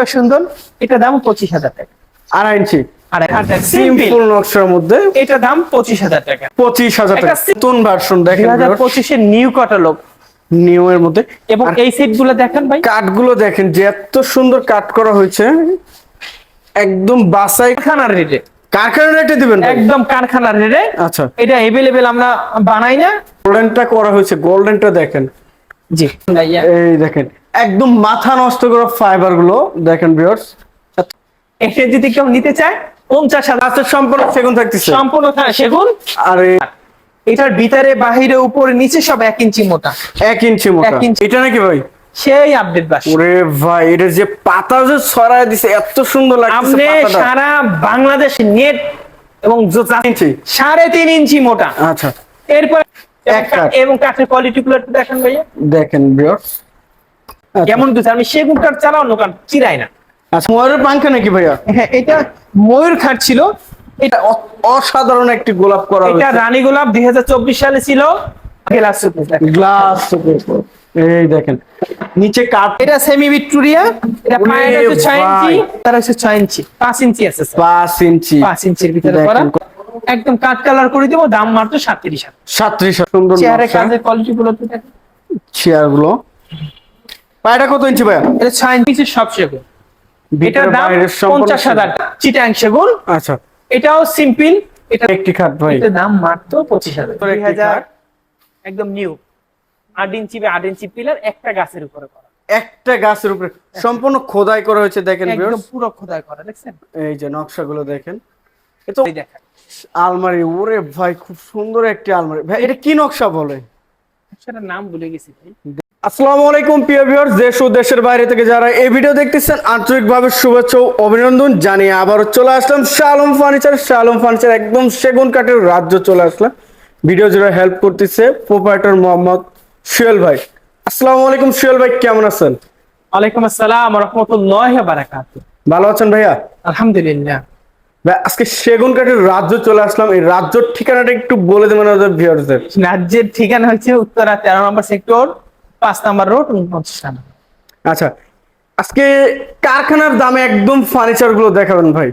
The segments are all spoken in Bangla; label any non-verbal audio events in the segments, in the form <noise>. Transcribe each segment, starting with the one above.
এটাও সুন্দর এটা দাম পঁচিশ হাজার টাকা। আড়াই ইঞ্চি। সিম্পল সিম্পল নকশার মধ্যে এটা দাম পঁচিশ হাজার টাকা। পঁচিশ হাজার টাকা। নতুন ভার্সন দেখেন পঁচিশের নিউ ক্যাটালগ নিউ এর মধ্যে। এবং এই সেটগুলো দেখেন ভাই। কাঠগুলো দেখেন যে এত সুন্দর কাট করা হয়েছে একদম বাসাই রেটে কারখানা রেটে দিবেন একদম কারখানার রেটে আচ্ছা। এটা এভেলেবেল আমরা বানাই না। গোল্ডেনটা করা হয়েছে গোল্ডেনটা দেখেন। জি। এই দেখেন একদম মাথা নষ্ট করা ফাইবারগুলো দেখেন ভিউয়ার্স এটা যদি কেউ নিতে চায় পঞ্চাশ হাজার। আচ্ছা সম্পূর্ণ সেগুন থাকতেছে। সম্পূর্ণ সেগুন। আর। এটার ভিতরে বাহিরে উপরে নিচে সব এক ইঞ্চি মোটা। এক ইঞ্চি মোটা। এটা নাকি ভাই? সেই আপডেট বাস। ওরে ভাই এটা যে পাতা যে ছড়ায় দিছে এত সুন্দর লাগছে আপনি সারা বাংলাদেশ নেট এবং সাড়ে তিন ইঞ্চি মোটা। আচ্ছা। এরপর। এবং কাঠের কোয়ালিটি গুলো দেখেন ভাইয়া। দেখেন ভিউয়ার্স কেমন দুধ আমি সেগুন কাঠ চালাও কাঠ চিরাই না। আচ্ছা ময়ূরের পাঙ্খা নাকি ভাইয়া? হ্যাঁ এটা ময়ূর খাট ছিল। এটা অসাধারণ একটি গোলাপ করা এটা রানী গোলাপ দুই হাজার চব্বিশ সালে ছিল। গ্লাস গ্লাস এই দেখেন নিচে এটা সেমি ভিক্টোরিয়া এটা পায়ের ইঞ্চি। তার ইঞ্চি। পাঁচ ইঞ্চি আছে ইঞ্চি। ইঞ্চির ভিতরে করা। একদম কাঠ কালার করে দেবো দাম মাত্র সুন্দর চেয়ারের কাজের কোয়ালিটি গুলো তো দেখেন। চেয়ারগুলো। পায়টা কত ইঞ্চি ভাইয়া? এটা ছয় ইঞ্চি সব সেগুন। এটার ভিতরে দাম পঞ্চাশ হাজার চিটাং সেগুন। আচ্ছা। এটাও সিম্পল এটা একটি খাট ভাই। এটার দাম মাত্র পঁচিশ হাজার। একটি খাট। একদম নিউ। আট ইঞ্চি বা আট ইঞ্চি পিলার একটা গাছের উপরে করা। একটা গাছের উপরে। সম্পূর্ণ খোদাই করা হয়েছে দেখেন একদম পুরো খোদাই করা দেখছেন? এই যে নকশাগুলো দেখেন। এ তো এই দেখেন। আলমারি ওরে ভাই খুব সুন্দর একটি আলমারি। ভাই এটা কি নকশা বলে? সেটার নাম ভুলে গেছি ভাই। আসসালামু আলাইকুম প্রিয় ভিউয়ার্স। দেশ ও দেশের বাইরে থেকে যারা এই ভিডিও দেখতেছেন আন্তরিকভাবে শুভেচ্ছা ও অভিনন্দন জানিয়ে আবারও চলে আসলাম শালম ফার্নিচার। শালম ফার্নিচার একদম সেগুন কাঠের রাজ্য চলে আসলাম। ভিডিও জুড়ে হেল্প করতেছে প্রোপাইটার মোহাম্মদ সুয়েল ভাই। আসসালামু আলাইকুম সুয়েল ভাই কেমন আছেন? ওয়ালাইকুম আসসালাম রহমতুল্লাহ বারাকাত ভালো আছেন ভাইয়া? আলহামদুলিল্লাহ। ভাই আজকে সেগুন কাঠের রাজ্য চলে আসলাম। এই রাজ্যর ঠিকানাটা একটু বলে দেবেন আমাদের ভিউয়ার্সদের। রাজ্যের ঠিকানা হচ্ছে উত্তরা তেরো নম্বর সেক্টর পাঁচ নম্বর রোড উনপঞ্চাশ টাকা। আচ্ছা আজকে কারখানার দামে একদম ফার্নিচারগুলো দেখাবেন ভাই।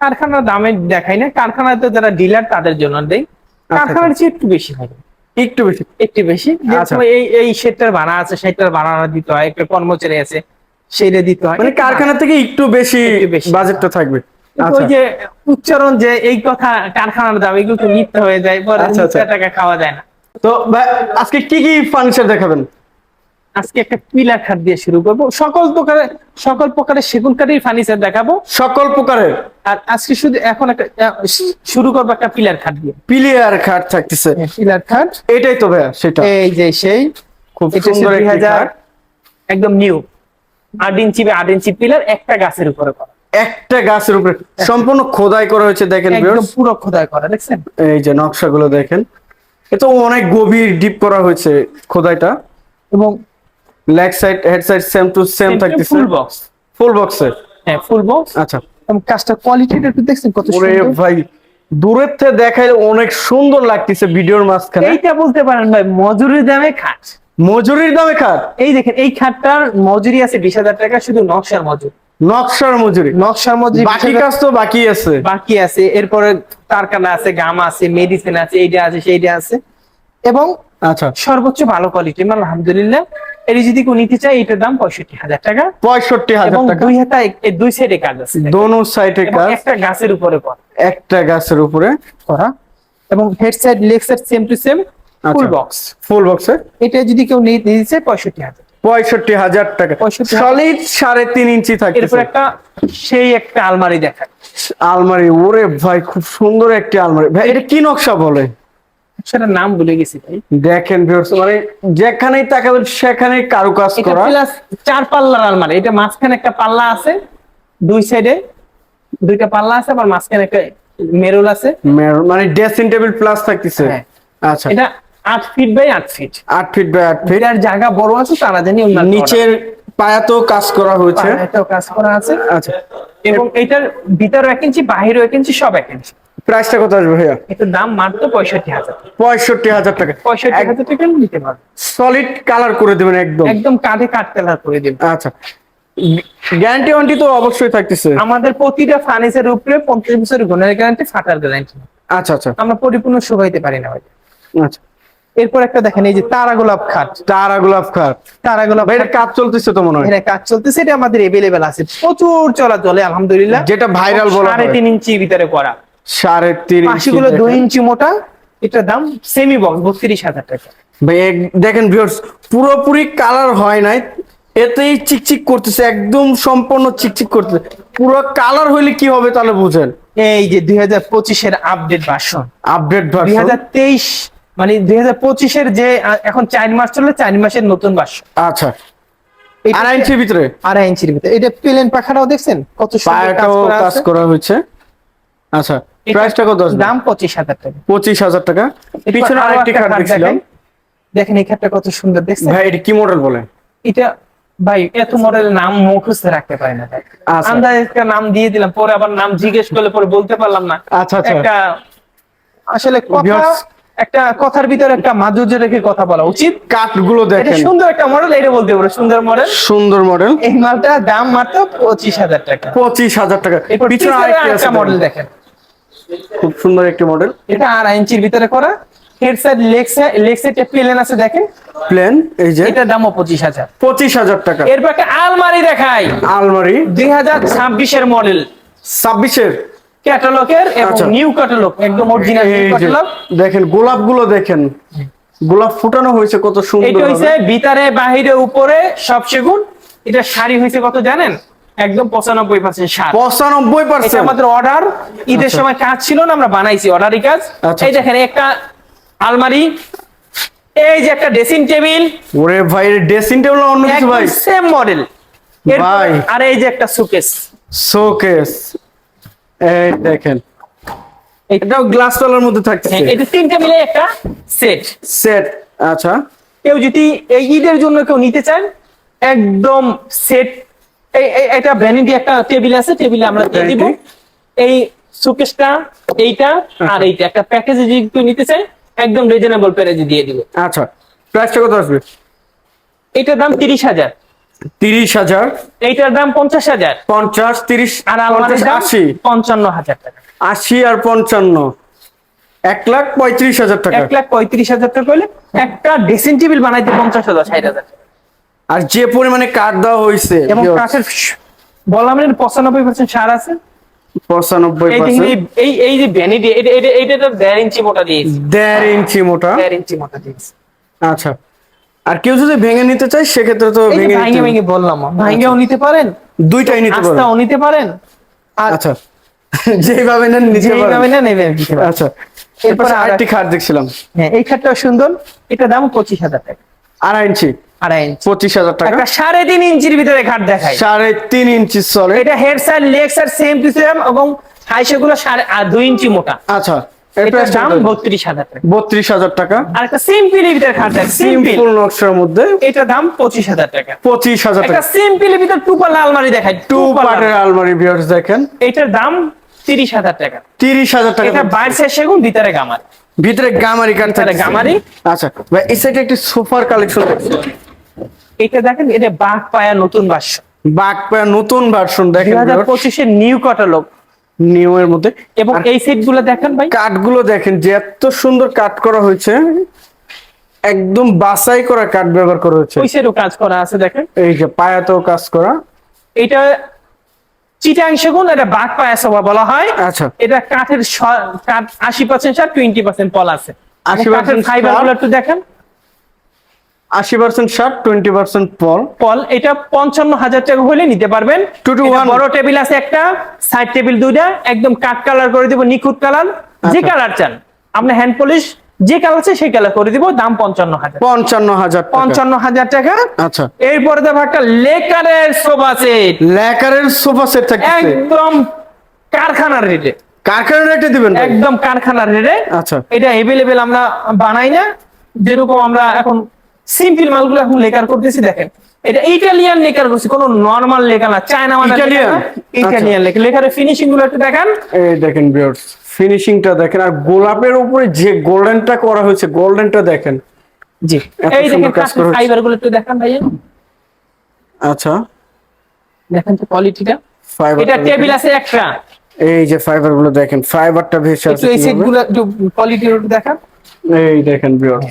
কারখানার দামে দেখাই না কারখানাতে যারা ডিলার তাদের জন্য দেই। কারখানার চেয়ে একটু বেশি হয় একটু বেশি। একটু বেশি। আচ্ছা। এই এই সেটটার ভাড়া আছে সেটার ভাড়া দিতে হয় একটা কর্মচারী আছে সেইটা দিতে হয়। মানে কারখানা থেকে একটু বেশি। বাজেটটা থাকবে। আচ্ছা। ওই যে উচ্চারণ যে এই কথা কারখানার দাম এগুলো তো মিথ্যা হয়ে যায় পরে আচ্ছা, আচ্ছা। টাকা খাওয়া যায় না। তো ভাই আজকে কি কি ফার্নিচার দেখাবেন? আজকে একটা পিলার খাট দিয়ে শুরু করব। সকল প্রকারের সকল প্রকারের সেগুন কাঠের ফার্নিচার দেখাবো। সকল প্রকারের? আর আজকে শুধু এখন একটা শুরু করব একটা পিলার খাট দিয়ে। পিলিয়ার খাট থাকতেছে। পিলার খাট। এটাই তো ভাইয়া সেটা। এই যে সেই। খুব সুন্দর। একদম নিউ আট ইঞ্চি বা আট ইঞ্চি পিলার একটা গাছের উপরে করা। একটা গাছের উপরে। সম্পূর্ণ খোদাই করা হয়েছে দেখেন পুরো খোদাই করা দেখছেন? এই যে নকশাগুলো দেখেন। এ তো অনেক গভীর ডিপ করা হয়েছে খোদাইটা। এবং leg side head side same to same থাকতেছে। ফুল বক্স ফুল বক্সে হ্যাঁ ফুল বক্স আচ্ছা। এবং কাজটার কোয়ালিটিটা একটু দেখছেন কত ওরে সুন্দর। ভাই দূরের থেকে দেখাইলে অনেক সুন্দর লাগতেছে ভিডিওর মাঝখানে। এইটা বলতে পারেন ভাই মজুরির দামে খাট। মজুরির দামে খাট? এই দেখেন এই খাটটার মজুরি আছে বিশ হাজার টাকা শুধু নকশার মজুরি। নকশার মজুরি। নকশার মজুরি বাকি কাজ তো বাকি আছে। বাকি আছে। এরপরে কারখানা আছে গাম আছে মেডিসিন আছে এইটা আছে সেইটা আছে। এবং আচ্ছা। সর্বোচ্চ ভালো কোয়ালিটি মানে আলহামদুলিল্লাহ এর যদি কেউ নিতে চায় এটার দাম পঁয়ষট্টি হাজার টাকা। পঁয়ষট্টি হাজার টাকা। দুই হাতা দুই সাইডে কাজ আছে। দোনো সাইডে কাজ। একটা গাছের উপরে করা। একটা গাছের উপরে করা। এবং head side leg side same to same full. Box full বক্সে এটা যদি কেউ নিতে নিতে চায় পঁয়ষট্টি হাজার। পঁয়ষট্টি হাজার টাকা। সলিড সাড়ে তিন ইঞ্চি এরপর একটা সেই একটা আলমারি দেখায় আলমারি ওরে ভাই খুব সুন্দর একটি আলমারি। ভাই এটা কি নকশা বলে? সেটার নাম ভুলে গেছি ভাই। দেখেন viewers, মানে যেখানেই তাকাবেন সেখানেই কারুকাজ এটা করা। প্লাস চার পাল্লার আলমারি। এটা মাঝখানে একটা পাল্লা আছে দুই সাইডে দুইটা পাল্লা আছে আবার মাঝখানে একটা মেরুল আছে। মেরুন, মানে ড্রেসিং টেবিল প্লাস থাকতেছে। হ্যাঁ। আচ্ছা। এটা আট ফিট বাই আট ফিট আট ফিট বাই আট ফিট এটার জায়গা বড় আছে তারা জানি নিচের পায়াতেও কাজ করা হয়েছে। কাজ করা আছে। আচ্ছা। এবং এটার ভিতরে এক ইঞ্চি বাহিরও এক ইঞ্চি সব এক ইঞ্চি প্রাইসটা কত আসবে ভাইয়া? এটার দাম মাত্র পঁয়ষট্টি হাজার পঁয়ষট্টি হাজার টাকা। পঁয়ষট্টি হাজার টাকা নিতে পারবে। সলিড কালার করে দেবেন একদম। একদম কাঁধে কাঠ কালার করে দেবে আচ্ছা। গ্যারান্টি ওয়ারেন্টি তো অবশ্যই থাকতেছে। আমাদের প্রতিটা ফার্নিচারের উপরে পঞ্চাশ বছরের গুণের গ্যারান্টি ফাটার গ্যারান্টি আচ্ছা আচ্ছা। আমরা পরিপূর্ণ শুকাইতে পারি না ভাই আচ্ছা। এরপর একটা দেখেন এই যে তারা গোলাপ খাট। তারা গোলাপ খাট। তারা গোলাপ এটা কাজ চলতেছে তো মনে হয়। এখানে কাজ চলতেছে এটা আমাদের এভেলেবেল আছে। প্রচুর চলাচলে আলহামদুলিল্লাহ। যেটা ভাইরাল বলা সাড়ে। তিন ইঞ্চি ভিতরে করা। সাড়ে তিন ইঞ্চি পাশিগুলো দুই ইঞ্চি মোটা এটার দাম সেমি বক্স বত্রিশ হাজার টাকা। ভাই দেখেন ভিউয়ার্স পুরোপুরি কালার হয় নাই। এতেই চিকচিক করতেছে একদম সম্পূর্ণ চিকচিক করতেছে। পুরো কালার হইলে কি হবে তাহলে বুঝেন। এই যে দুই হাজার পঁচিশের আপডেট ভার্সন আপডেট দুই ভার্সন হাজার তেইশ মানে দুই হাজার পঁচিশের যে এখন চার মাস চলে চার মাসের নতুন ভার্সন আচ্ছা। আড়াই ইঞ্চির ভিতরে? আড়াই ইঞ্চির ভিতরে। এটা প্লেন পাখাটাও দেখছেন? কত সুন্দর কাজ করা হয়েছে। আচ্ছা প্রাইসটা কত দাম পঁচিশ হাজার টাকা। পঁচিশ হাজার টাকা। পিছনে আরেকটি খাট দেখছিলাম। দেখেন। এই খাটটা কত সুন্দর দেখছেন? ভাই এটা কি মডেল বলে? এটা ভাই এত মডেলের নাম মুখস্থ রাখতে পারি না আচ্ছা। আন্দাজ একটা নাম দিয়ে দিলাম পরে আবার নাম জিজ্ঞেস করলে পরে বলতে পারলাম না। আচ্ছা আচ্ছা। একটা আসলে কথা একটা কথার ভিতরে একটা মাধুর্য রেখে কথা বলা উচিত। কাঠগুলো এটা দেখেন। সুন্দর একটা মডেল এটা বলতে পারো সুন্দর মডেল সুন্দর মডেল এই মালটা দাম মাত্র পঁচিশ হাজার টাকা। পঁচিশ হাজার টাকা। পিছনে আরেকটি মডেল দেখেন। খুব সুন্দর একটি মডেল এটা আড়াই ইঞ্চির ভিতরে করা। Head side leg side leg সাইডে প্লেন আছে দেখেন। প্লেন এই যে। এটার দামও পঁচিশ হাজার। পঁচিশ হাজার টাকা। এরপর একটা আলমারি দেখাই। আলমারি। দুই হাজার ছাব্বিশের মডেল ছাব্বিশের? ক্যাটালগের এবং আচ্ছা। নিউ ক্যাটালগ একদম অরিজিনাল ক্যাটালগ। দেখেন গোলাপগুলো দেখেন। গোলাপ ফুটানো হয়েছে কত এটা সুন্দর হইছে ভিতরে বাহিরে উপরে সব সেগুন। এটা শাড়ি হয়েছে কত জানেন? একদম পঁচানব্বই পার্সেন্ট সার পঁচানব্বই পার্সেন্ট আমাদের অর্ডার ঈদের আচ্ছা। সময় কাজ ছিল না আমরা বানাইছি অর্ডারই কাজ। আচ্ছা, এই দেখেন একটা আলমারি এই যে একটা ড্রেসিং টেবিল ওরে ভাই ড্রেসিং টেবিল অন্য কিছু ভাই? সেম মডেল ভাই। আর এই যে একটা সুকেস শোকেস এই দেখেন। এটাও গ্লাস তলার মধ্যে থাকছে। এটা তিনটা মিলে একটা সেট সেট আচ্ছা। কেউ যদি এই ঈদের জন্য কেউ নিতে চান একদম সেট এটা ভ্যানিটি একটা টেবিল আছে টেবিলে আমরা দিয়ে দিব। এই সুকেসটা এইটা আর এইটা। একটা প্যাকেজে যদি কেউ নিতে চায় একদম রিজনেবল প্রাইসে দিয়ে দিব। আচ্ছা। প্রাইসটা কত আসবে? এইটার দাম তিরিশ হাজার। তিরিশ হাজার। এইটার দাম পঞ্চাশ হাজার। পঞ্চাশ তিরিশ আর আলমারির আশি। পঞ্চান্ন হাজার টাকা। আশি আর পঞ্চান্ন। এক লাখ পঁয়ত্রিশ হাজার টাকা। এক লাখ পঁয়ত্রিশ হাজার টাকা হলে একটা ড্রেসিং টেবিল বানাইতে পঞ্চাশ হাজার ষাট হাজার আর যে পরিমাণে কাঠ দেওয়া হয়েছে এবং কাঠের বললাম পঁচানব্বই পার্সেন্ট সার আছে। পঁচানব্বই এই এই- যে ভ্যানিটি এটা এটা এটা দেড় ইঞ্চি মোটা দিয়েছি। দেড় ইঞ্চি মোটা। দেড় ইঞ্চি মোটা দিয়েছি। আচ্ছা। আর কেউ যদি ভেঙে নিতে চায় সেক্ষেত্রে তো যে ভেঙে ভেঙে বললাম ভাঙেও নিতে পারেন দুইটাই নিতে পারবেন। আস্তাও নিতে পারেন আচ্ছা। <laughs> যেভাবে নেন নিতে পারেন না নেবেন নিতে পারেন। আচ্ছা। এরপর আরেকটি খাট দেখছিলাম। হ্যাঁ এই খাটটাও সুন্দর। এটা দাম পঁচিশ হাজার টাকা। আড়াই ইঞ্চি। আড়াই ইঞ্চি। পঁচিশ হাজার টাকা। সাড়ে তিন ইঞ্চির ভিতরে খাট সাড়ে তিন ইঞ্চি এটা head side leg side same to same এবং হাইসে গুলো সাড়ে আর দুই ইঞ্চি মোটা। আচ্ছা। এটার দাম টাকা। আর একটা সিম্পল ভিতরে খাট দেখ সিম্পল সিম্পল। নকশার মধ্যে। এটা দাম পঁচিশ হাজার টাকা। পঁচিশ হাজার একটা টাকা। সিম্পল ভিতরে টু পাল্লা আলমারি দেখাই টু পার্টের আলমারি ভিউয়ার্স দেখেন। এটার দাম টাকা। তিরিশ হাজার টাকা। এটা বাইরে সেগুন ভিতরে গামার। ভিতরে গামারি। গামারি। আচ্ছা ভাই এই সাইডে একটি সোফার কালেকশন এটা দেখেন এটা বাঘ পায়া নতুন বাস্য বাঘ পায়া নতুন ভার্সন দেখেন পঁচিশের নিউ ক্যাটালগ নিউ এর মধ্যে। এবং এই সেটগুলো দেখেন ভাই। কাঠগুলো দেখেন যে এত সুন্দর কাট করা হয়েছে একদম বাছাই করা কাঠ ব্যবহার করা হয়েছে। ওই সেটও কাজ করা আছে দেখেন। এই যে পায়াতেও কাজ করা। এটা চিটাং সেগুন এটা বাঘ পায়া সোফা বলা হয়। আচ্ছা। এটা কাঠের কাঠ আশি পার্সেন্ট সার টোয়েন্টি পার্সেন্ট পল আছে। 80% কাঠের ফাইবারগুলো একটু দেখেন। আশি পার্সেন্ট শার্ট টোয়েন্টি পার্সেন্ট পল পল এটা পঞ্চান্ন হাজার টাকা হলে নিতে পারবেন। To এটা one. বড় টেবিল আছে একটা সাইড টেবিল দুইটা একদম কাঠ কালার করে দিব নিখুঁত কালার যে আচ্ছা। কালার চান আপনি হ্যান্ড পলিশ যে কালার আছে সেই কালার করে দিব দাম পঞ্চান্ন হাজার পঞ্চান্ন হাজার পঞ্চান্ন হাজার টাকা। আচ্ছা। এরপরে দেখো একটা লেকারের সোফা সেট। ল্যাকারের সোফা সেট একদম কারখানার রেটে কারখানা রেটে দিবেন একদম কারখানার রেটে আচ্ছা। এটা এভেলেবেল আমরা বানাই না। যেরকম আমরা এখন সিম্পল মালগুলো এখন লেকার করতেছি দেখেন। এটা ইটালিয়ান লেকার করছি কোনো নর্মাল লেখা না চায়না মানে Italian? ইটালিয়ান লেখা লেখার ফিনিশিংগুলো একটু দেখান। এই দেখেন ভিউয়ার্স ফিনিশিংটা দেখেন আর গোলাপের উপরে যে গোল্ডেনটা করা হয়েছে গোল্ডেনটা দেখেন। জি। এই দেখেন। ফাইবারগুলো একটু দেখান ভাইয়া। আচ্ছা। দেখেন তো কোয়ালিটিটা ফাইবার এটা টেবিল আছে একটা। এই যে ফাইবারগুলো দেখেন ফাইবারটা ভেসে আছে এই সেট। গুলো একটু কোয়ালিটির দেখান। এই দেখেন ভিউয়ার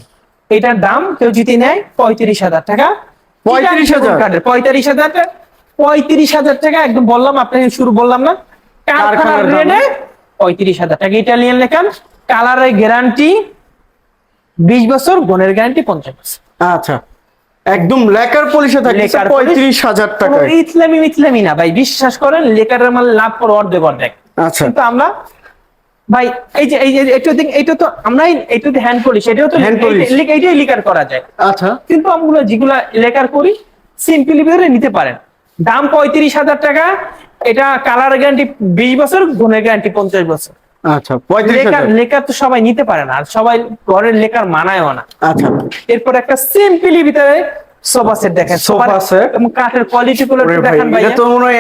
এটার দাম কেউ যদি নেয় পঁয়ত্রিশ হাজার টাকা। 35,000? পঁয়ত্রিশ হাজার টাকা। পঁয়ত্রিশ হাজার টাকা একদম বললাম আপনাকে শুরু বললাম না। কারখানার কারখানার রেটে পঁয়ত্রিশ হাজার টাকা। ইটালিয়ান লেখান কালারের গ্যারান্টি বিশ বছর গুণের গ্যারান্টি পঞ্চাশ বছর। আচ্ছা। একদম লেকার পলিশে থাকে পঁয়ত্রিশ হাজার টাকা ইসলামি ইসলামি না ভাই। বিশ্বাস করেন লেকারের মাল লাভ করে অর্ধেক অর্ধেক আচ্ছা। কিন্তু আমরা ভাই এই যে এই যে এটা দেখ এটা তো আমরাই এটা তো হ্যান্ড পলিশ এটাও তো polish। এইটা- এইটাই লিকার করা যায়। আচ্ছা। কিন্তু আমরা যেগুলা লেকার করি সিম্পলি ভিতরে নিতে পারেন। দাম পঁয়ত্রিশ হাজার টাকা এটা কালার গ্যারান্টি বিশ বছর গুণের গ্যারান্টি পঞ্চাশ বছর। আচ্ছা লেকার তো সবাই নিতে পারে না আর সবাই ঘরের লেকার মানায়ও না। আচ্ছা। এরপর একটা সিম্পলি ভিতরে সোফা সেট দেখেন। Sofa set? এবং কাঠের কোয়ালিটি গুলো দেখেন ভাই এটা তো মনে হয়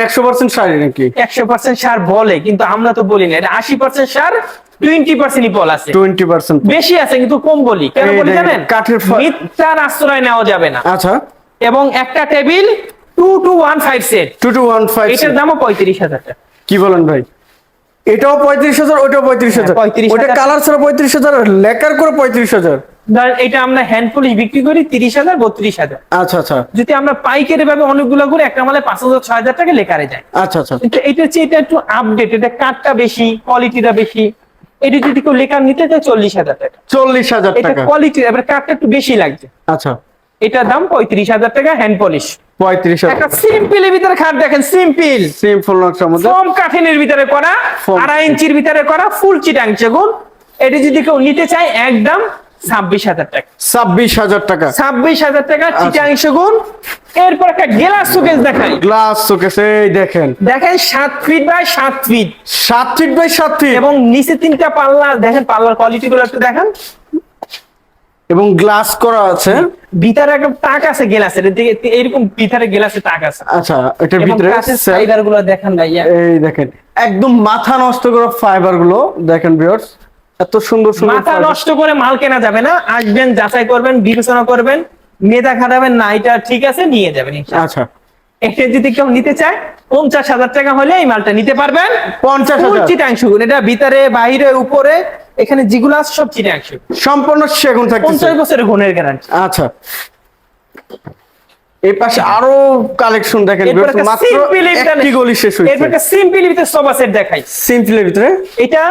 শাড়ি নাকি? একশো পার্সেন্ট সার বলে কিন্তু আমরা তো বলি না। এটা আশি পার্সেন্ট সার টোয়েন্টি পার্সেন্ট বল আছে। টোয়েন্টি পার্সেন্ট বেশি আছে কিন্তু কম বলি। কেন বলি জানেন? কাঠের মিথ্যার আশ্রয় নেওয়া যাবে না। আচ্ছা। এবং একটা table two two one five set two two one five এটার দামও পঁয়ত্রিশ হাজার টাকা। কি বলেন ভাই? এটাও পঁয়ত্রিশ হাজার ওটাও পঁয়ত্রিশ হাজার। হ্যাঁ, 35,000 ওটা কালার ছাড়া পঁয়ত্রিশ হাজার লেকার করে পঁয়ত্রিশ হাজার। ধরেন এটা আমরা হ্যান্ড পলিশ বিক্রি করি তিরিশ হাজার বত্রিশ হাজার। আচ্ছা আচ্ছা। যদি আমরা পাইকারি ভাবে অনেকগুলো করে একটা মালে পাঁচ হাজার ছয় হাজার টাকা লেখারে যায়। আচ্ছা আচ্ছা। এটা হচ্ছে এটা একটু আপডেট এটা কাঠটা বেশি কোয়ালিটিটা বেশি। এটা যদি কেউ লেখার নিতে চায় চল্লিশ হাজার টাকা। চল্লিশ হাজার এটা কোয়ালিটি এবার কাঠটা একটু বেশি লাগছে। আচ্ছা। এটার দাম পঁয়ত্রিশ হাজার টাকা হ্যান্ড পলিশ পঁয়ত্রিশ হাজার একটা সিম্পলের ভিতরে খাট দেখেন সিম্পল সিম্পল নকশার মধ্যে। ফোম কাঠিনের ভিতরে করা আড়াই ইঞ্চির ভিতরে করা ফুল চিটাং সেগুন। এটা যদি কেউ নিতে চায় একদম ছাব্বিশ হাজার টাকা। ছাব্বিশ হাজার টাকা। ছাব্বিশ হাজার টাকা চিটাং সেগুন এরপর একটা গেলাস সুকেস দেখাই। গ্লাস শোকেস এই দেখেন। দেখেন সাত ফিট বাই সাত ফিট সাত ফিট বাই সাত ফিট এবং নিচে তিনটা পাল্লা দেখেন পাল্লার কোয়ালিটি গুলো একটু দেখেন। এবং গ্লাস করা আছে। ভিতরে একটা তাক আছে গেলাসের এদিকে এরকম ভিতরে গেলাসে তাক আছে। আচ্ছা এটার ভিতরে sel- গুলো দেখেন ভাইয়া। এই দেখেন একদম মাথা নষ্ট করা ফাইবারগুলো দেখেন ভিউয়ার্স এত সুন্দর সুন্দর মাথা নষ্ট করে মাল কেনা যাবে না। আসবেন যাচাই করবেন বিবেচনা করবেন। মেধা খাটাবেন না এটা ঠিক আছে নিয়ে যাবেন আচ্ছা। এটা যদি কেউ নিতে চায় পঞ্চাশ হাজার টাকা হলে এই মালটা নিতে পারবেন। পঞ্চাশ চিটাংশ এটা ভিতরে বাইরে উপরে এখানে যেগুলো আছে সব চিটাংশ সম্পূর্ণ সেগুন থাকতেছে। পঞ্চাশ বছরের গুণের গ্যারান্টি আচ্ছা। এই পাশে আরও কালেকশন দেখেন। মাত্র একটি গলি শেষ এরপর একটা সিম্পল ভিতরে সোফা সেট দেখাই। সিম্পলের ভিতরে। এটা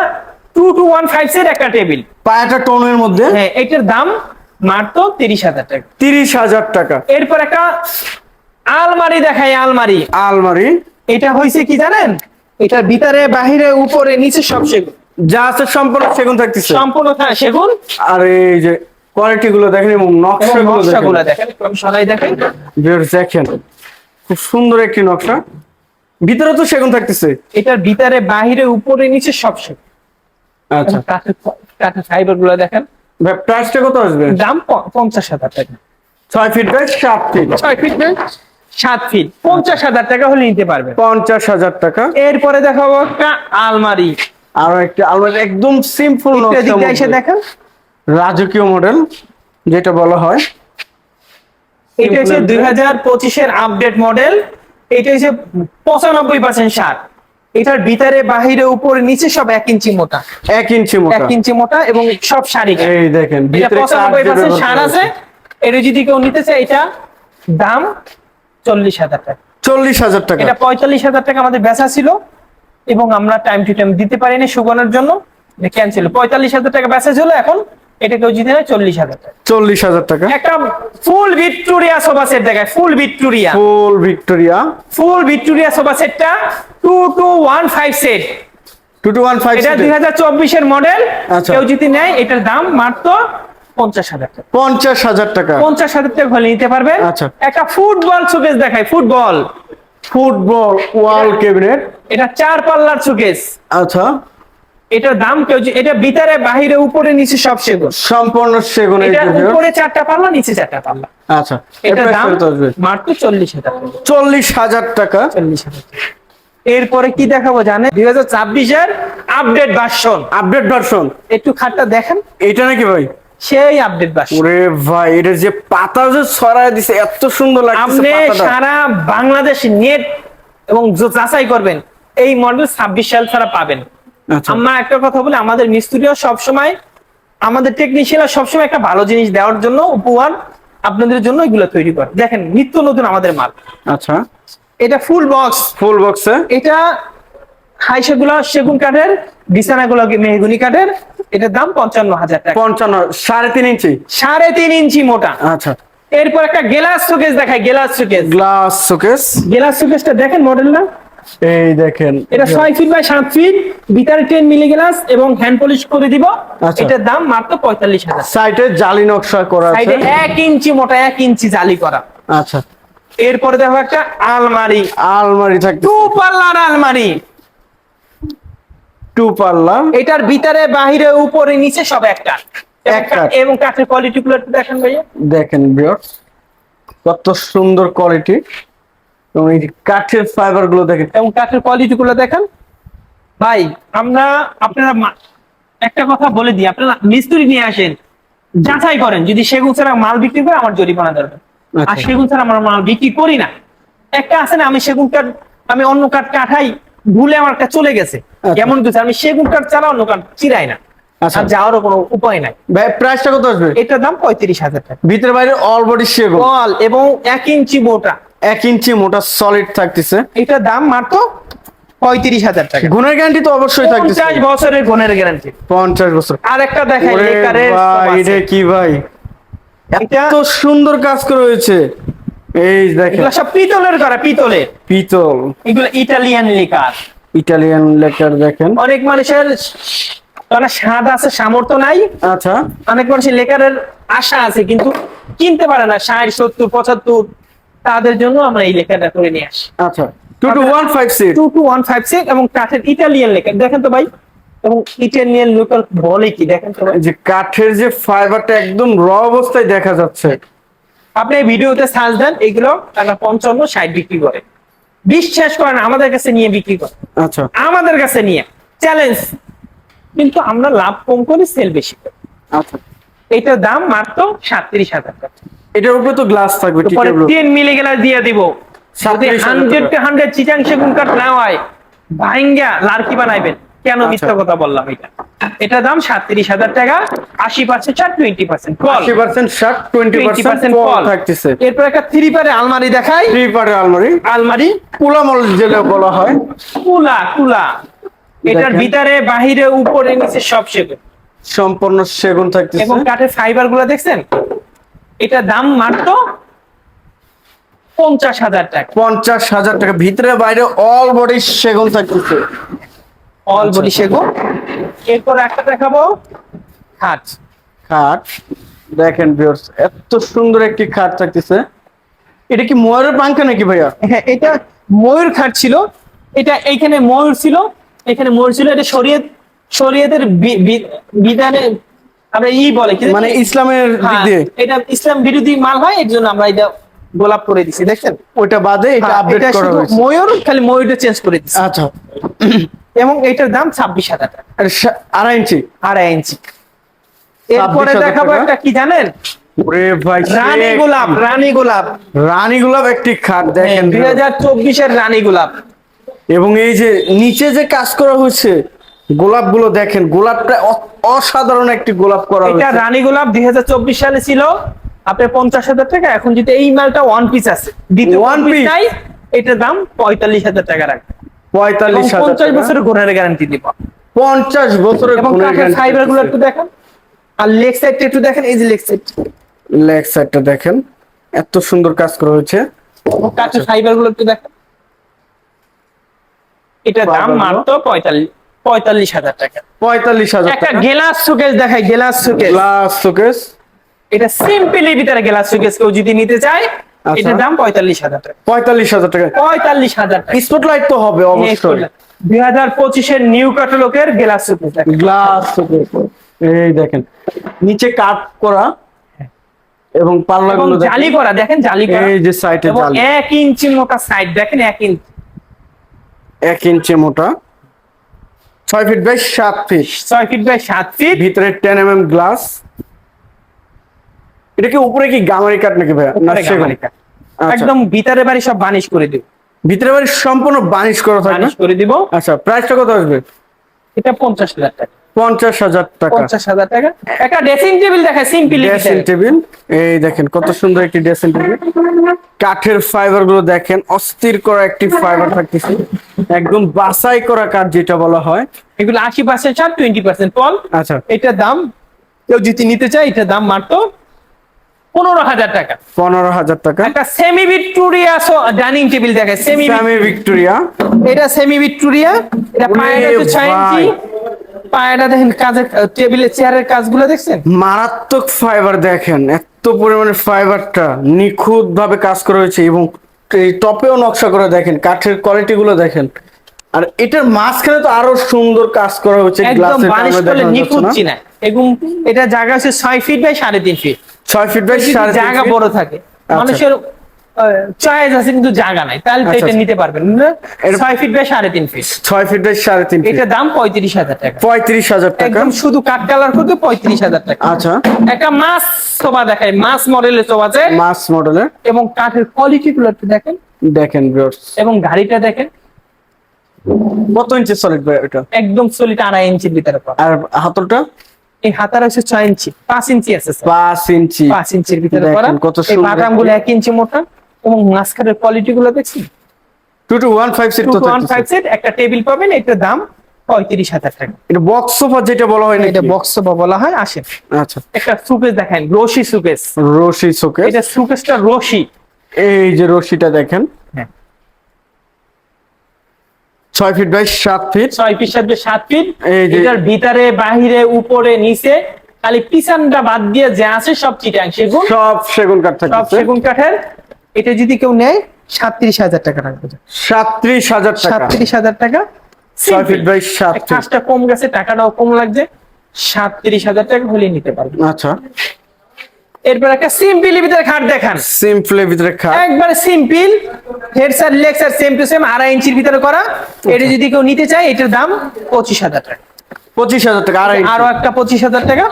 two two one five set একটা টেবিল পায়াটা টোনের মধ্যে? হ্যাঁ এটার দাম মাত্র তিরিশ হাজার টাকা। তিরিশ হাজার টাকা। এরপর একটা আলমারি দেখাই আলমারি। আলমারি। এটা হয়েছে কি জানেন? এটার ভিতরে বাহিরে উপরে নিচে সব সেগুন। যা আছে সম্পূর্ণ সেগুন থাকতেছে। সম্পূর্ণ সেগুন। আর এই যে কোয়ালিটি গুলো দেখেন এবং নকশাগুলো নকশাগুলো দেখেন। দেখেন দেখেন। খুব সুন্দর একটি নকশা। ভিতরে তো সেগুন থাকতেছে। এটার ভিতরে বাহিরে উপরে নিচে সব সেগুন। আচ্ছা। কাঠের ফাইবারগুলো দেখেন। ভাই প্রাইসটা কত আসবে? দাম পঞ্চাশ হাজার টাকা। ছয় ফিট বাই সাত ফিট ছয় ফিট? সাত ফিট পঞ্চাশ হাজার টাকা হলে নিতে পারবে। পঞ্চাশ হাজার টাকা। এরপরে দেখাবো একটা আলমারি। আর একটা আলমারি একদম সিম্পল এসে দেখেন। রাজকীয় মডেল যেটা বলা হয়। এটা হচ্ছে দুই হাজার পঁচিশের আপডেট মডেল এটা হচ্ছে পঁচানব্বই পার্সেন্ট সার। এটার ভিতরে বাহিরে উপরে নিচে সব এক ইঞ্চি মোটা। এক ইঞ্চি মোটা। এক ইঞ্চি মোটা এবং সব শাড়ি। এই দেখেন ভিতরে সার আছে। এটা যদি কেউ নিতে চায় এটা দাম চল্লিশ হাজার টাকা। চল্লিশ হাজার টাকা। এটা পঁয়তাল্লিশ হাজার টাকা আমাদের বেচা ছিল এবং আমরা টাইম টু টাইম দিতে পারিনি সুগনের জন্য। ক্যান্সেল পঁয়তাল্লিশ হাজার টাকা বেচা ছিল এখন এটা কেউ জিতে নেয়? চল্লিশ হাজার টাকা। চল্লিশ হাজার টাকা। একটা ফুল ভিক্টোরিয়া সোফা সেট দেখায় full Victoria full Victoria full Victoria sofa সেটটা two two one five set two two one five এটা দুই হাজার চব্বিশের মডেল আচ্ছা। কেউ যদি নেয় এটার দাম মাত্র পঞ্চাশ হাজার টাকা। পঞ্চাশ হাজার টাকা। পঞ্চাশ হাজার টাকা হলে নিতে পারবেন। আচ্ছা। একটা ফুটবল শোকেস দেখায় ফুটবল। Football wall cabinet. এটা চার পাল্লার শোকেস আচ্ছা। এটার দাম কেউ এটা ভিতরে বাহিরে উপরে নিচে সব সেগুন। সম্পূর্ণ সেগুন এটা উপরে চারটা পাল্লা নিচে চারটা পাল্লা। আচ্ছা এটার দাম মাত্র চল্লিশ হাজার টাকা। চল্লিশ হাজার টাকা। চল্লিশ হাজার এরপরে কি দেখাবো জানেন? দুই হাজার ছাব্বিশের আপডেট ভার্সন আপডেট ভার্সন একটু খাটটা দেখেন। এটা নাকি ভাই? সেই আপডেট বাস ওরে ভাই এটা যে পাতা যে ছড়ায় দিছে এত সুন্দর লাগছে আপনি সারা বাংলাদেশ নেট এবং যাচাই করবেন এই মডেল ছাব্বিশ সাল ছাড়া পাবেন। আমরা একটা কথা বলি আমাদের মিস্ত্রিও সবসময় আমাদের টেকনিশিয়ানরা সবসময় একটা ভালো জিনিস দেওয়ার জন্য উপহার আপনাদের জন্য এগুলো তৈরি করে। দেখেন নিত্য নতুন আমাদের মাল। আচ্ছা। এটা ফুল বক্স ফুল বক্সে এটা হাই সেগুলো সেগুন কাঠের বিছানাগুলো মেহগুনি কাঠের এটার দাম পঞ্চান্ন হাজার টাকা। পঞ্চান্ন সাড়ে তিন ইঞ্চি? সাড়ে তিন ইঞ্চি মোটা। আচ্ছা। এরপর একটা গেলাস শোকেস দেখায় গেলাস শোকেস গ্লাস শোকেস গেলাস শোকেসটা দেখেন মডেলটা এই দেখেন এটা ছয় ফিট বাই সাত ফিট ভিতরে টেন মিলি গ্লাস এবং হ্যান্ড পলিশ করে দিব। আচ্ছা। এটার দাম মাত্র পঁয়তাল্লিশ হাজার। সাইডে জালি নকশা করা আছে। সাইডে এক ইঞ্চি মোটা এক ইঞ্চি জালি করা। আচ্ছা। এরপরে দেখো একটা আলমারি। আলমারি থাকতে টু পাল্লার আলমারি। টু পাল্লা। এটার ভিতরে বাহিরে উপরে নিচে সব একটা। এক কাঠ। এবং কাঠের কোয়ালিটি গুলো একটু দেখেন ভাইয়া। দেখেন বিয়ার্স কত সুন্দর কোয়ালিটি এবং এই যে কাঠের ফাইবারগুলো দেখেন। এবং কাঠের কোয়ালিটি গুলো দেখেন। ভাই আমরা আপনারা একটা কথা বলে দিই আপনারা মিস্ত্রি নিয়ে আসেন যাচাই করেন যদি সেগুন ছাড়া মাল বিক্রি করে আমার জরিমানা ধরবেন। আর আচ্ছা। সেগুন ছাড়া আমরা মাল বিক্রি করি না। একটা আছে না আমি সেগুন কাঠ আমি অন্য কাঠ কাঠাই ভুলে আমার কাছে চলে গেছে। আচ্ছা। এমন কিছু আমি সেগুন কাঠ ছাড়া অন্য কাঠ চিরাই না। আচ্ছা। যাওয়ারও কোনো উপায় নাই। ভাই প্রাইসটা কত আসবে? এটার দাম পঁয়ত্রিশ হাজার টাকা। ভিতরে বাইরে অল বডি সেগুন। কল এবং এক ইঞ্চি মোটা। এক ইঞ্চি মোটা সলিড থাকতেছে। এটার দাম মাত্র পঁয়ত্রিশ হাজার টাকা। গুণের গ্যারান্টি তো অবশ্যই থাকতেছে। পঞ্চাশ বছরের গুণের গ্যারান্টি পঞ্চাশ বছর। আর একটা দেখাই এটা কি ভাই? এত সুন্দর কাজ করা হয়েছে। এই দেখেন। এগুলো সব পিতলের করা পিতলের। পিতল। এগুলো ইটালিয়ান লেকার ইটালিয়ান লেকার দেখেন। অনেক মানুষের তারা স্বাদ আছে সামর্থ্য নাই। আচ্ছা। অনেক মানুষের লেকারের আশা আছে কিন্তু কিনতে পারে না। ষাট সত্তর পঁচাত্তর। তাদের জন্য আমরা এই লেখাটা করে নিয়ে আসি। আচ্ছা। Two two one five seat two two one five six এবং কাঠের ইটালিয়ান লেখা। দেখেন তো ভাই এবং ইটালিয়ান লোকাল বলে কি? দেখেন তো যে কাঠের যে ফাইবারটা একদম র অবস্থায় দেখা যাচ্ছে। আপনি ভিডিওতে সার্চ দেন এগুলো তারা পঞ্চান্ন ষাট বিক্রি করে। বিশ্বাস করেন আমাদের কাছে নিয়ে বিক্রি করে। আচ্ছা। আমাদের কাছে নিয়ে। চ্যালেঞ্জ কিন্তু আমরা লাভ কম করি সেল বেশি করি। আচ্ছা। এটার দাম মাত্র সাতত্রিশ হাজার টাকা। এটার উপরে তো গ্লাস থাকবে ঠিক পরে তিন মিলি গেলা দিয়ে দিব। 37,000 হান্ড্রেড টু হান্ড্রেড চিটাং সেগুন কাঠ না হয় ভাইঙ্গা লার্কি বানাইবেন। কেন আচ্ছা। মিথ্যা কথা বললাম এটা? এটার দাম সাতত্রিশ হাজার টাকা আশি পার্সেন্ট চার টোয়েন্টি পার্সেন্ট আশি পার্সেন্ট শার্ট টোয়েন্টি পার্সেন্ট পার্সেন্ট থাকতেছে। এরপর একটা থ্রি পারে আলমারি দেখাই। থ্রি পারের আলমারি। আলমারি। কুলা মল যেটা বলা হয়। কুলা কুলা এটার ভিতরে বাহিরে উপরে নিচে সব সেগুন। সম্পূর্ণ সেগুন থাকতেছে। এবং কাঠের ফাইবারগুলো দেখছেন? এটা দাম মাত্র পঞ্চাশ হাজার টাকা। পঞ্চাশ হাজার টাকা। ভিতরে বাইরে অল বডি সেগুন থাকতেছে। অল বডি সেগুন। এরপর একটা দেখাবো খাট। খাট। দেখেন ভিউয়ার্স এত সুন্দর একটি খাট থাকতেছে। এটা কি ময়ূরের পাঙ্খা নাকি ভাইয়া? হ্যাঁ এটা ময়ূর খাট ছিল। এটা এইখানে ময়ূর ছিল। এখানে ময়ূর ছিল। এটা শরীয়ত শরীয়তের বিধানে আমরা ই বলে মানে ইসলামের দিক হ্যাঁ, দিয়ে। এটা ইসলাম বিরোধী মাল হয় এর জন্য আমরা এটা গোলাপ করে দিছি দেখছেন? ওইটা বাদে এটা হ্যাঁ, আপডেট করা হয়েছে। ময়ূর খালি ময়ূরটা চেঞ্জ করে দিছি। আচ্ছা। এবং এটার দাম টাকা। আড়াই ইঞ্চি। আড়াই ইঞ্চি। এরপরে 26,000 দেখাবো একটা কি জানেন? ওরে ভাই রানী গোলাপ রানী গোলাপ। রানী গোলাপ একটি খাট দেখেন। দুই হাজার চব্বিশের রানী গোলাপ। এবং এই যে নিচে যে কাজ করা হয়েছে গোলাপগুলো দেখেন গোলাপটা অসাধারণ একটি গোলাপ করা এটা রানী গোলাপ দুই হাজার চব্বিশ সালে ছিল। আপনার পঞ্চাশ হাজার টাকা এখন যদি এই মালটা ওয়ান পিস আছে ওয়ান পিস নাই এটার দাম পঁয়তাল্লিশ হাজার টাকা রাখবে। পঁয়তাল্লিশ পঞ্চাশ বছরের ঘোরার গ্যারান্টি দিব। পঞ্চাশ বছরের ফাইবারগুলো একটু দেখেন। আর লেগ সাইডটা একটু দেখেন এই যে লেগ সাইড লেগ সাইডটা দেখেন এত সুন্দর কাজ করা হয়েছে। কাঠের ফাইবারগুলো একটু দেখেন। এটার দাম মাত্র পঁয়তাল্লিশ পঁয়তাল্লিশ হাজার টাকা। পঁয়তাল্লিশ হাজার একটা গেলাস সুকেস দেখাই গেলাস সুকেস গ্লাস শোকেস এটা সিম্পলি ভিতরে গেলাস সুকেস কেউ যদি নিতে চায় আচ্ছা। এটার দাম পঁয়তাল্লিশ হাজার টাকা। পঁয়তাল্লিশ হাজার টাকা। পঁয়তাল্লিশ হাজার স্পটলাইট তো হবে অবশ্যই। দুই হাজার পঁচিশের নিউ ক্যাটালগের গেলাস দেখেন গ্লাস শোকেস এই দেখেন নিচে কাট করা এবং পাল্লা গুলো জালি করা দেখেন জালি করা। এই যে সাইডে জালি। এক ইঞ্চি মোটা সাইড দেখেন এক ইঞ্চি। এক ইঞ্চি মোটা। ছয় ফিট বাই সাত ফিট ছয় ফিট বাই সাত ফিট ভিতরে টেন এম এম গ্লাস এটা কি উপরে কি গামারি কাট নাকি ভাইয়া? না কাঠ। আচ্ছা। একদম ভিতরে বাড়ি সব বানিশ করে দিব। ভিতরে বাড়ি সম্পূর্ণ বানিশ করা থাকবে? বানিশ করে দিব। আচ্ছা প্রাইসটা কত আসবে? এটা পঞ্চাশ হাজার টাকা। পঞ্চাশ হাজার টাকা। পঞ্চাশ হাজার টাকা। একটা ড্রেসিং টেবিল দেখায় সিম্পলি ড্রেসিং টেবিল এই দেখেন কত সুন্দর একটি ড্রেসিং টেবিল কাঠের ফাইবারগুলো দেখেন অস্থির করা একটি ফাইবার থাকতেছে। একদম বাছাই করা কাঠ যেটা বলা হয়। এগুলো আশি পার্সেন্ট ছাড় টোয়েন্টি পার্সেন্ট পল। আচ্ছা। এটার দাম কেউ যদি নিতে চায় এটার দাম মাত্র পনেরো হাজার টাকা। পনেরো হাজার টাকা। একটা সেমি ভিক্টোরিয়া ডাইনিং টেবিল দেখায় সেমি স্যামি ভিক্টোরিয়া এটা সেমি ভিক্টোরিয়া এটা হচ্ছে ছয় ইঞ্চি। পায়েটা দেখেন কাজের টেবিলের চেয়ারের কাজগুলো দেখছেন? মারাত্মক ফাইবার দেখেন এত পরিমাণে ফাইবারটা নিখুঁত ভাবে কাজ করা হয়েছে এবং এই টপেও নকশা করে দেখেন কাঠের কোয়ালিটি গুলো দেখেন। আর এটার মাঝখানে তো আরও সুন্দর কাজ করা হয়েছে গ্লাসের বানিশ করলে নিখুঁত। চিনা এবং এটা জায়গা আছে ছয় ফিট বাই সাড়ে তিন ফিট ছয় ফিট বাই যদি সাড়ে তিন জায়গা বড় থাকে আচ্ছা। মানুষের চয়েস আছে কিন্তু জায়গা নাই। তাহলে তো আচ্ছা, এটা আচ্ছা। নিতে পারবেন। ছয় ফিট বাই সাড়ে তিন ফিট ছয় ফিট বাই সাড়ে তিন এটার দাম পঁয়ত্রিশ হাজার টাকা। পঁয়ত্রিশ হাজার টাকা। একদম শুধু কাঠ কালার করতে পঁয়ত্রিশ হাজার টাকা। আচ্ছা। একটা মাছ সোফা দেখায়। মাছ মডেলের সোফা আছে। মাস মডেলের এবং কাঠের কোয়ালিটি গুলো একটু দেখেন। দেখেন এবং গাড়িটা দেখেন। কত ইঞ্চি সলিড এটা? একদম সলিড আড়াই ইঞ্চির ভিতরে আর হাতলটা? এই হাতার হচ্ছে ছয় ইঞ্চি পাঁচ ইঞ্চি আছে পাঁচ ইঞ্চি পাঁচ ইঞ্চির ভিতরে করা কত এই বাদামগুলো এক ইঞ্চি মোটা। এবং মাঝখানের কোয়ালিটি গুলো দেখছি two two one five seat two one five set একটা টেবিল পাবেন এটার দাম পঁয়ত্রিশ হাজার টাকা। এটা বক্স সোফা যেটা বলা হয় না এটা বক্স সোফা বলা হয় আসেন। আচ্ছা। একটা সুকেস দেখেন রশি সুকেস রশি শোকেস এটা সুকেসটা রশি। এই যে রশিটা দেখেন। হ্যাঁ। ছয় ফিট বাই সাত ফিট ছয় ফিট সাত সাত ফিট এটার ভিতরে বাহিরে উপরে নিচে খালি পিছনটা বাদ দিয়ে যা আছে সব চিটাং সেগুন। সব সেগুন কাঠ সব সেগুন কাঠের এটা যদি কেউ নেয় সাতত্রিশ হাজার টাকা রাখবে সাতত্রিশ হাজার সাতত্রিশ হাজার টাকা। ছয় ফিট বাই সাত কাজটা কম গেছে টাকাটাও কম লাগছে সাতত্রিশ হাজার টাকা হলে নিতে পারবে আচ্ছা। এরপর একটা সিম্পলি ভিতরে খাট দেখান। ভিতরে খাট। একবারে simple head sir leg sir same to same আড়াই ইঞ্চির ভিতরে করা। এটা যদি কেউ নিতে চায় এটার দাম পঁচিশ হাজার টাকা। পঁচিশ হাজার টাকা আড়াই আরও একটা পঁচিশ হাজার টাকা।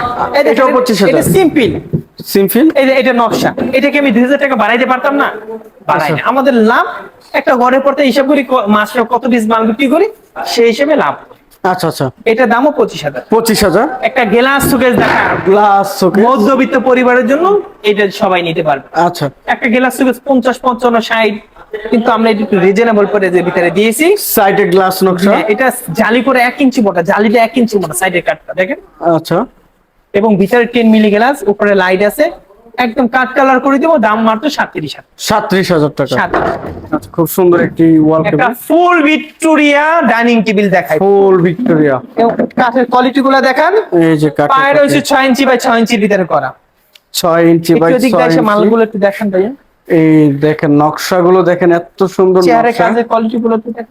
এটাও 25,000 এটা সিম্পল সিম্পল এই যে এটা নকশা। এটাকে আমি দুই হাজার টাকা বাড়াইতে পারতাম না? বাড়াই না। আমাদের লাভ একটা ঘরের পড়তে হিসাব করি মাসে কত পিস মাল বিক্রি করি সেই হিসেবে লাভ। আচ্ছা আচ্ছা। এটা দামও পঁচিশ হাজার। পঁচিশ হাজার? একটা গ্লাস সুকেস দেখা। গ্লাস শোকেস মধ্যবিত্ত পরিবারের জন্য এটা সবাই নিতে পারবে। আচ্ছা। একটা গ্লাস সুকেস পঞ্চাশ পঞ্চান্ন ষাট কিন্তু আমরা এটা একটু রিজনেবল করে যে ভিতরে দিয়েছি। সাইডে গ্লাস নকশা। হ্যাঁ, এটা জালি করে এক ইঞ্চি মোটা জালিটা এক ইঞ্চি মোটা সাইডের কাঠটা দেখেন। আচ্ছা। এবং ভিতরে টেন মিলি গ্লাস উপরে লাইট আছে। একদম কাঠ কালার করে দেবো দাম মাত্র সাতত্রিশ হাজার। সাতত্রিশ হাজার টাকা। খুব সুন্দর একটি ওয়াল একটা ফুল ভিক্টোরিয়া ডাইনিং টেবিল দেখাই। ফুল ভিক্টোরিয়া কাঠের কোয়ালিটি গুলো দেখান। এই যে কাঠের পায়ের হচ্ছে ছয় ইঞ্চি বাই ছয় ইঞ্চি ভিতরে করা। ছয় ইঞ্চি বাই ছয় ইঞ্চি। মালগুলো একটু দেখান ভাইয়া। এই দেখেন নকশাগুলো দেখেন এত সুন্দর চেয়ারের কাজের কোয়ালিটি গুলো দেখেন।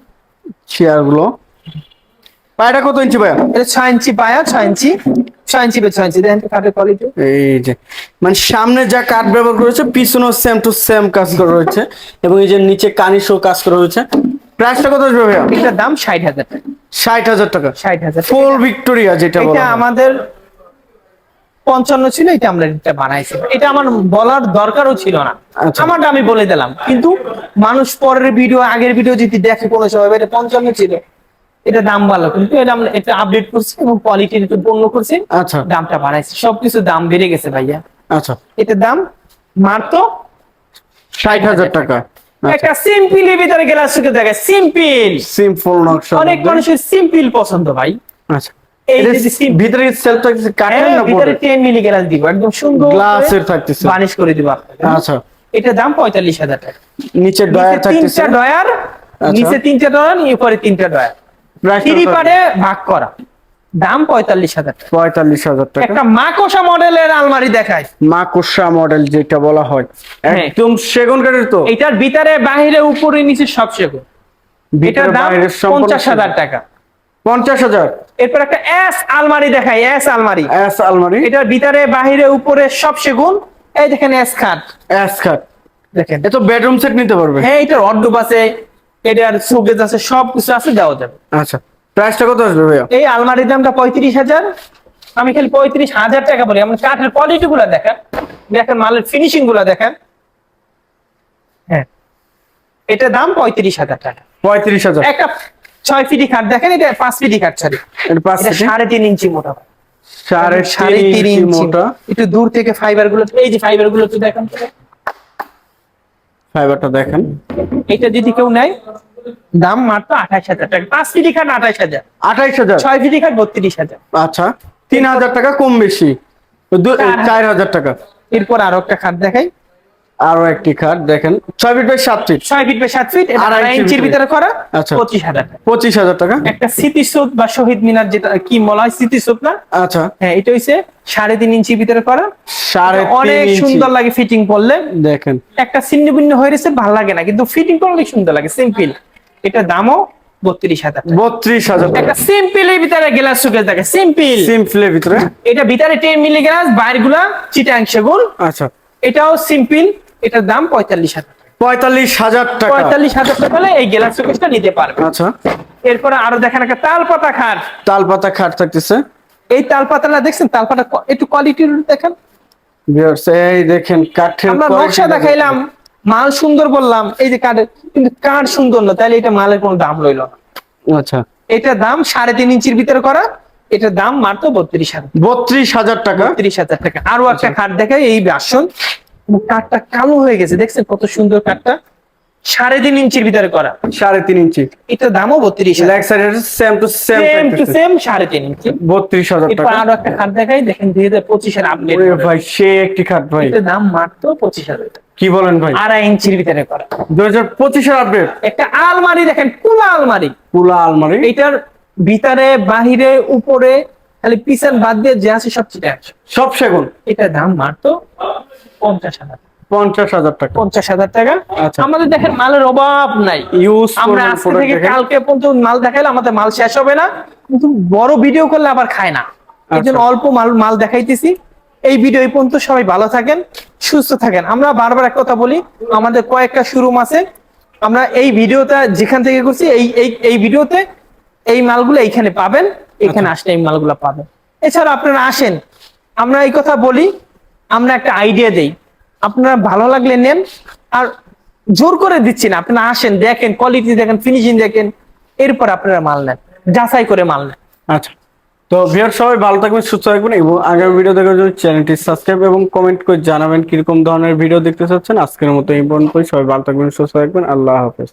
চেয়ারগুলো। পায়টা কত ইঞ্চি ভাইয়া? এটা ছয় ইঞ্চি পায়া ছয় ইঞ্চি। ছয় ইঞ্চি ছয় ইঞ্চি দেখেন কাঠের কোয়ালিটি এই যে মানে সামনে যা কাঠ ব্যবহার করেছে পিছনেও সেম টু সেম কাজ করা রয়েছে এবং এই যে নিচে কানিসও কাজ করা হয়েছে। প্রাইসটা কত আসবে ভাইয়া? এটার দাম ষাট হাজার টাকা। ষাট হাজার টাকা। ষাট হাজার ফুল ভিক্টোরিয়া যেটা এটা আমাদের পঞ্চান্ন ছিল এটা আমরা এটা বানাইছি। এটা আমার বলার দরকারও ছিল না। আচ্ছা। আমারটা আমি বলে দিলাম। কিন্তু মানুষ পরের ভিডিও আগের ভিডিও যদি দেখে কোনো সময় এটা পঞ্চান্ন ছিল। এটা দাম ভালো কিন্তু এটা আমরা এটা আপডেট করছি এবং কোয়ালিটি একটু পূর্ণ করছি। আচ্ছা। দামটা বাড়াইছি। সবকিছু দাম বেড়ে গেছে ভাইয়া। আচ্ছা। এটার দাম মাত্র ষাট হাজার টাকা। আচ্ছা। একটা সিম্পলের ভিতরে গেলাস থেকে দেখে সিম্পল সিম্পল নকশা অনেক মানুষের সিম্পল পছন্দ ভাই। আচ্ছা। ভিতরে হ্যাঁ, না ভিতরে মিলি গ্লাস দিব। একদম সুন্দর গ্লাসের থাকতেছে। বানিশ করে দিব আচ্ছা। এটার দাম পঁয়তাল্লিশ হাজার টাকা। নিচে ডয়ার নিচে থাকতেছে তিনটা ডয়ার আচ্ছা। নিচে তিনটা ডয়ার উপরে তিনটা ডয়ার থ্রি পারে ভাগ করা। দাম পঁয়তাল্লিশ হাজার পঁয়তাল্লিশ হাজার টাকা। একটা মাকোসা মডেলের আলমারি দেখায় মাকুসা মডেল যেটা বলা হয়। হ্যাঁ। একদম সেগুন কাঠের তো। এটার ভিতরে বাহিরে উপরে নিচে সব সেগুন। এটার দাম পঞ্চাশ হাজার টাকা। পঞ্চাশ হাজার। এরপর একটা এস আলমারি দেখায় এস আলমারি। এস আলমারি। এটার ভিতরে বাহিরে উপরে সব সেগুন। এই দেখেন এস খাট। এস খাট। দেখেন। এত বেডরুম সেট নিতে পারবে। হ্যাঁ এটার অর্ডুপ আছে। এটার সুকেজ আছে সব কিছু আছে দেওয়া যাবে। আচ্ছা প্রাইসটা কত আসবে ভাইয়া? এই আলমারির দামটা পঁয়ত্রিশ হাজার। আমি খালি পঁয়ত্রিশ হাজার টাকা বলি। আমার কাঠের কোয়ালিটি গুলা দেখেন। দেখেন মালের ফিনিশিংগুলা দেখেন। হ্যাঁ এটা দাম পঁয়ত্রিশ হাজার টাকা। পঁয়ত্রিশ হাজার। একটা ছয় ফিটি খাট দেখেন এটা পাঁচ ফিটি খাট সরি সাড়ে তিন ইঞ্চি মোটা। সাড়ে সাড়ে তিন ইঞ্চি মোটা। একটু দূর থেকে ফাইবারগুলো এই যে ফাইবারগুলো একটু দেখেন। তো। ফাইবারটা দেখেন। এটা যদি কেউ নেয় দাম মাত্র আঠাশ হাজার টাকা। পাঁচ ফিটি খান আঠাশ হাজার। আঠাইশ হাজার? ছয় ফিটি খান বত্রিশ হাজার। আচ্ছা তিন হাজার টাকা কম বেশি। চার হাজার। চার হাজার টাকা। এরপর আরও একটা খাট দেখাই। আরও একটি খাট দেখেন। ছয় ফিট বাই সাত ফিট ছয় ফিট বাই সাত ফিট আড়াই ইঞ্চির ভিতরে করা আচ্ছা। পঁচিশ হাজার পঁচিশ হাজার টাকা। একটা স্মৃতিসৌধ বা শহীদ মিনার যেটা কি বলা হয় স্মৃতিসৌধ না? আচ্ছা। হ্যাঁ এটা হইছে সাড়ে তিন ইঞ্চির ভিতরে করা। সাড়ে অনেক সুন্দর লাগে ফিটিং করলে। দেখেন। একটা ছিন্ন ভিন্ন হয়ে গেছে ভালো লাগে না কিন্তু ফিটিং করলে অনেক সুন্দর লাগে সিম্পল এটা দামও বত্রিশ হাজার বত্রিশ হাজার একটা সিম্পল এর ভিতরে গ্লাস সুকেস দেখে সিম্পল সিম্পলের ভিতরে। এটা ভিতরে টেন মিলি গ্লাস বাইরগুলা চিটাং সেগুন। আচ্ছা। এটাও সিম্পল এটার দাম পঁয়তাল্লিশ হাজার পঁয়তাল্লিশ হাজার টাকা। পঁয়তাল্লিশ হাজার টাকা এই গ্লাস সুকেসটা নিতে পারবে। আচ্ছা। এরপরে আরও দেখেন একটা তাল পাতা খাট। তাল পাতা খাট থাকতেছে। এই তাল পাতাটা দেখছেন? তাল পাতা একটু কোয়ালিটির দেখেন। এই দেখেন কাঠের আমরা নকশা দেখাইলাম মাল সুন্দর বললাম এই যে কাঠের কিন্তু কাঠ সুন্দর না তাহলে এটা মালের কোনো দাম রইল না। আচ্ছা। এটা দাম সাড়ে তিন ইঞ্চির ভিতরে করা এটার দাম মাত্র বত্রিশ হাজার। বত্রিশ হাজার টাকা? বত্রিশ হাজার টাকা। আরও একটা খাট দেখাই এই বাসন কাঠটা কালো হয়ে গেছে দেখছেন কত সুন্দর কাঠটা সাড়ে তিন ইঞ্চির ভিতরে করা। সাড়ে তিন ইঞ্চি। এটার দামও বত্রিশ same to same same to same সাড়ে তিন ইঞ্চি। বত্রিশ হাজার টাকা। আরও একটা খাট দেখাই দেখেন দুই হাজার পঁচিশের আপডেট ভাই সে একটি খাট ভাই। এটার দাম মাত্র পঁচিশ হাজার। কি বলেন ভাই? আড়াই ইঞ্চির ভিতরে করা। দু হাজার পঁচিশের আপডেট একটা আলমারি দেখেন পুলা আলমারি। পুলা আলমারি। এইটার ভিতরে বাহিরে উপরে খালি পিছন বাদ দিয়ে যে আছে সব চিটে আছে সব সেগুন? এটার দাম মারতো পঞ্চাশ হাজার পঞ্চাশ হাজার টাকা। পঞ্চাশ হাজার টাকা। আচ্ছা। আমাদের দেখেন মালের অভাব নাই। আমরা আজকে থেকে কালকে পর্যন্ত মাল দেখাইলে আমাদের মাল শেষ হবে না। কিন্তু বড় ভিডিও করলে আবার খায় না। এই জন্য আচ্ছা। অল্প মাল মাল দেখাইতেছি। এই ভিডিও পর্যন্ত সবাই ভালো থাকেন সুস্থ থাকেন। আমরা বারবার এক কথা বলি আমাদের কয়েকটা শোরুম আছে। আমরা এই ভিডিওটা যেখান থেকে করছি এই এই এই ভিডিওতে এই মালগুলো এইখানে পাবেন এখানে আচ্ছা। আসলে এই মালগুলো পাবেন। এছাড়া আপনারা আসেন আমরা এই কথা বলি আমরা একটা আইডিয়া দেই। আপনারা ভালো লাগলে নেন আর জোর করে দিচ্ছি না। আপনারা আসেন দেখেন কোয়ালিটি দেখেন ফিনিশিং দেখেন এরপর আপনারা মাল নেন যাচাই করে মাল নেন। আচ্ছা। তো ভিউয়ার সবাই ভালো থাকবেন সুস্থ থাকবেন এবং আগের ভিডিও দেখার জন্য চ্যানেলটি সাবস্ক্রাইব এবং কমেন্ট করে জানাবেন কীরকম ধরনের ভিডিও দেখতে চাচ্ছেন। আজকের মতো এই পর্যন্তই। সবাই ভালো থাকবেন সুস্থ থাকবেন। আল্লাহ হাফেজ।